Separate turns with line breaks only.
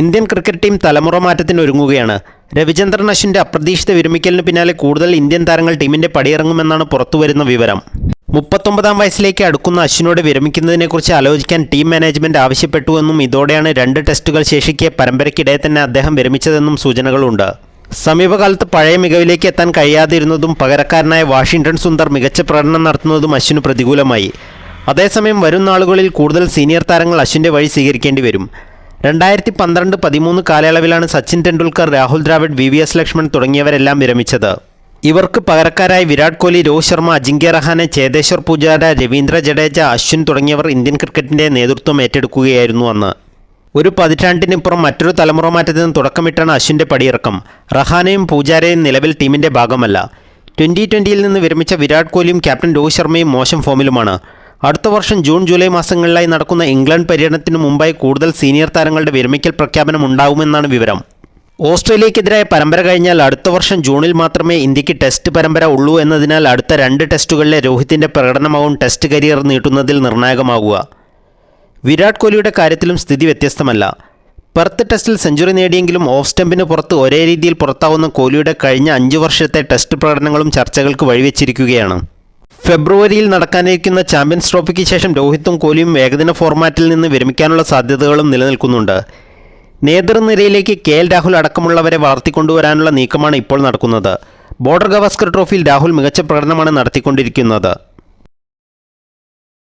Indian cricket team തലമുറ മാറ്റത്തിന് ഒരുങ്ങുകയാണ്. രവിചന്ദ്രൻ അശ്വിന്റെ അപ്രതീക്ഷിത വിരമിക്കലിന് പിന്നാലെ കൂടുതൽ ഇന്ത്യൻ താരങ്ങൾ ടീമിന്റെ പടിയിറങ്ങുമെന്നാണ് പുറത്തുവരുന്ന വിവരം. മുപ്പത്തൊമ്പതാം വയസ്സിലേക്ക് അടുക്കുന്ന അശ്വിനോട് വിരമിക്കുന്നതിനെക്കുറിച്ച് ആലോചിക്കാൻ ടീം മാനേജ്മെന്റ് ആവശ്യപ്പെട്ടുവെന്നും ഇതോടെയാണ് രണ്ട് ടെസ്റ്റുകൾ ശേഷിക്കെ പരമ്പരയ്ക്കിടെ തന്നെ അദ്ദേഹം വിരമിച്ചതെന്നും സൂചനകളുണ്ട്. സമീപകാലത്ത് പഴയ മികവിലേക്ക് എത്താൻ കഴിയാതിരുന്നതും പകരക്കാരനായ വാഷിംഗ്ടൺ സുന്ദർ മികച്ച പ്രകടനം നടത്തുന്നതും അശ്വിന് പ്രതികൂലമായി. അതേസമയം വരും നാളുകളിൽ കൂടുതൽ സീനിയർ താരങ്ങൾ അശ്വിന്റെ വഴി സ്വീകരിക്കേണ്ടി വരും. രണ്ടായിരത്തി പന്ത്രണ്ട് പതിമൂന്ന് കാലയളവിലാണ് Sachin Tendulkar Rahul Dravid V V S Laxman തുടങ്ങിയവരെല്ലാം വിരമിച്ചത്. ഇവർക്ക് പകരക്കാരായി വിരാട് കോഹ്ലി രോഹിത് ശർമ്മ അജിങ്ക്യ റഹാനെ ചേതേശ്വർ പൂജാര രവീന്ദ്ര ജഡേജ അശ്വിൻ തുടങ്ങിയവർ ഇന്ത്യൻ ക്രിക്കറ്റിന്റെ നേതൃത്വം ഏറ്റെടുക്കുകയായിരുന്നു അന്ന്. ഒരു പതിറ്റാണ്ടിനിപ്പുറം മറ്റൊരു തലമുറ മാറ്റത്തിന് തുടക്കമിട്ടാണ് അശ്വിന്റെ പടിയിറക്കം. റഹാനയും പൂജാരയും നിലവിൽ ടീമിന്റെ ഭാഗമല്ല. ട്വന്റി ട്വന്റിയിൽ നിന്ന് വിരമിച്ച വിരാട് കോഹ്ലിയും ക്യാപ്റ്റൻ രോഹിത് ശർമ്മയും മോശം ഫോമിലുമാണ്. അടുത്ത വർഷം ജൂൺ ജൂലൈ മാസങ്ങളിലായി നടക്കുന്ന ഇംഗ്ലണ്ട് പര്യടനത്തിന് മുമ്പായി കൂടുതൽ സീനിയർ താരങ്ങളുടെ വിരമിക്കൽ പ്രഖ്യാപനം ഉണ്ടാവുമെന്നാണ് വിവരം. ഓസ്ട്രേലിയക്കെതിരായ പരമ്പര കഴിഞ്ഞാൽ അടുത്ത വർഷം ജൂണിൽ മാത്രമേ ഇന്ത്യയ്ക്ക് ടെസ്റ്റ് പരമ്പര ഉള്ളൂ എന്നതിനാൽ അടുത്ത രണ്ട് ടെസ്റ്റുകളിലെ രോഹിത്തിന്റെ പ്രകടനമാവും ടെസ്റ്റ് കരിയർ നീട്ടുന്നതിൽ നിർണായകമാകുക. വിരാട് കോഹ്ലിയുടെ കാര്യത്തിലും സ്ഥിതി വ്യത്യസ്തമല്ല. പെർത്ത് ടെസ്റ്റിൽ സെഞ്ചുറി നേടിയെങ്കിലും ഓഫ് സ്റ്റംപിന് പുറത്ത് ഒരേ രീതിയിൽ പുറത്താവുന്ന കോഹ്ലിയുടെ കഴിഞ്ഞ അഞ്ച് വർഷത്തെ ടെസ്റ്റ് പ്രകടനങ്ങളും ചർച്ചകൾക്ക് വഴിവെച്ചിരിക്കുകയാണ്. ഫെബ്രുവരിയിൽ നടക്കാനിരിക്കുന്ന ചാമ്പ്യൻസ് ട്രോഫിക്ക് ശേഷം രോഹിത്തും കോലിയും ഏകദിന ഫോർമാറ്റിൽ നിന്ന് വിരമിക്കാനുള്ള സാധ്യതകളും നിലനിൽക്കുന്നുണ്ട്. നേതൃനിരയിലേക്ക് കെ എൽ രാഹുൽ അടക്കമുള്ളവരെ വളർത്തിക്കൊണ്ടുവരാനുള്ള നീക്കമാണ് ഇപ്പോൾ നടക്കുന്നത്. ബോർഡർ ഗവാസ്കർ ട്രോഫിയിൽ രാഹുൽ മികച്ച പ്രകടനമാണ് നടത്തിക്കൊണ്ടിരിക്കുന്നത്.